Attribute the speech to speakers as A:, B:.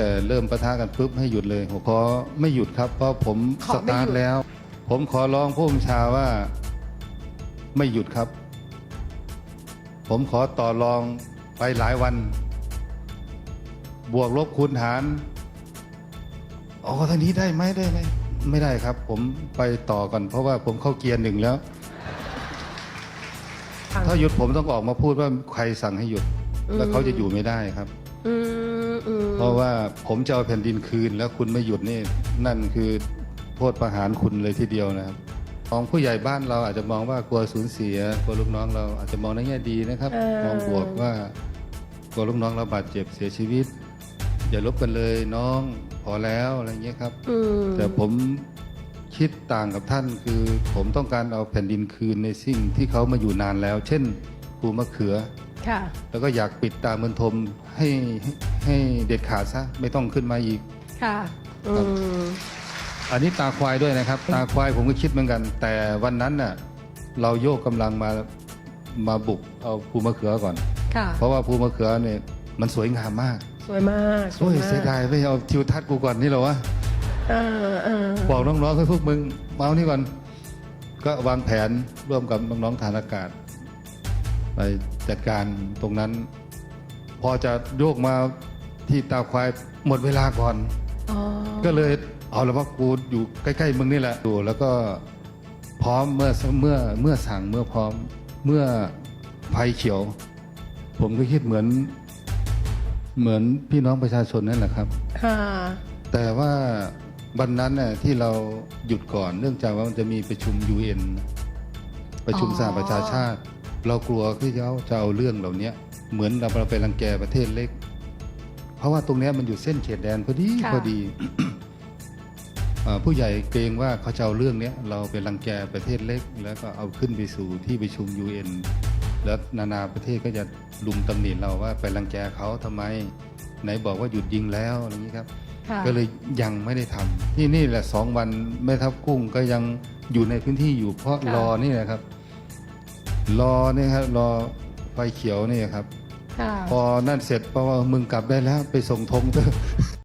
A: แต่เริ่มประทะกันปุ๊บให้หยุดเลยผมขอไม่หยุดครับ เพราะผม
B: ขอ
A: ส
B: ไม่
A: ตาร์
B: หยุ
A: ท
B: ด
A: แล้ว ผมขอร้องผู้บัญชาว่า ไม่หยุดครับ ผมขอต่อรองไปหลายวัน บวกลบคูณหารอ๋อท่านี้ได้ไหมได้ไหมไม่ได้ครับ ผมไปต่อก่อนเพราะว่าผมเข้าเกียร์หนึ่งแล้ว ถ้าหยุดผมต้องออกมาพูดว่าใครสั่งให้หยุด แล้วเขาจะอยู่ไม่ได้ครับ
B: อืมอืม
A: เพราะว่าผมจะเอาแผ่นดินคืน แล้วคุณไม่หยุดนี่นั่นคือโทษประหารคุณเลยทีเดียวนะครับของผู้ใหญ่บ้านเราอาจจะมองว่ากลัวสูญเสียกลัวลูกน้องเราอาจจะมองในแง่ดีนะครับ มองบวกว่ากลัวลูกน้องเราบาดเจ็บเสียชีวิต อย่าลบกันเลยน้องพอแล้วอะไรเงี้ยครับ
B: อืม
A: แต่ผมคิดต่างกับท่านคือผมต้องการเอาแผ่นดินคืนในสิ่งที่เขามาอยู่นานแล้ว เช่นภูมะเขือ
B: ค่ะ
A: แล้วก็อยากปิดตาเมืองทมให้ให้ให้เด็ดขาดซะไม่ต้องขึ้นมาอีก
B: ค่ะ อืม
A: อันนี้ตาควายด้วยนะครับ ตาควายผมก็คิดเหมือนกัน แต่วันนั้นน่ะเราโยกกำลังมามาบุกเอาภูมะเขือก่อน
B: ค่ะ
A: เพราะว่าภูมะเขือเนี่ยมันสวยงามมาก
B: สวยมาก
A: โอ้ย
B: มาก
A: เสียดายไม่เอาทิวทัศน์กูก่อนนี่เหรอวะ
B: เออเออ
A: บอกน้องๆให้พวกมึงมาเอานี่ก่อน ก็วางแผนร่วมกับน้องๆฐานอากาศ ไปจัดการตรงนั้น พอจะโยกมาที่ตาควายหมดเวลาก่อน
B: อ๋อ
A: ก็เลยเอาละว่ากูอยู่ใกล้ๆมึงนี่แหละดูแล้วก็พร้อมเมื่อเมื่อเมื่อสั่งเมื่อพร้อมเมื่อไฟเขียว ผมก็คิดเหมือน เหมือนพี่น้องประชาชนนั่นแหละครับ
B: ค่ะ
A: แต่ว่าวันนั้นน่ะที่เราหยุดก่อนเนื่องจากว่ามันจะมีประชุม UN ประชุมสหประชาชาติ เรากลัวที่เขาจะเอาเรื่องเหล่านี้เหมือนเราไปรังแกประเทศเล็ก เพราะว่าตรงเนี้ยมันอยู่เส้นเขตแดนพอดี
B: ค่ะ
A: พอดีเอ่อผู้ใหญ่เกรงว่าเขาจะเอาเรื่องเนี้ยเราไปรังแกประเทศเล็ก แล้วก็เอาขึ้นไปสู่ที่ประชุม UN แล้วนานาประเทศก็จะลุมตำหนิเราว่าไปรังแกเขาทำไม ไหนบอกว่าหยุดยิงแล้วอะไรอย่างนี้ครับ
B: ค่ะ
A: ก็เลยยังไม่ได้ทำนี่นี่แหละสองวันแม่ทัพกุ้งก็ยังอยู่ในพื้นที่อยู่เพราะรอนี่นะครับ รอเนี่ยครับรอไฟเขียวนี่ครับ
B: ค่ะ
A: พอนั่นเสร็จเพราะว่ามึงกลับได้แล้วไปส่งธงเถอะ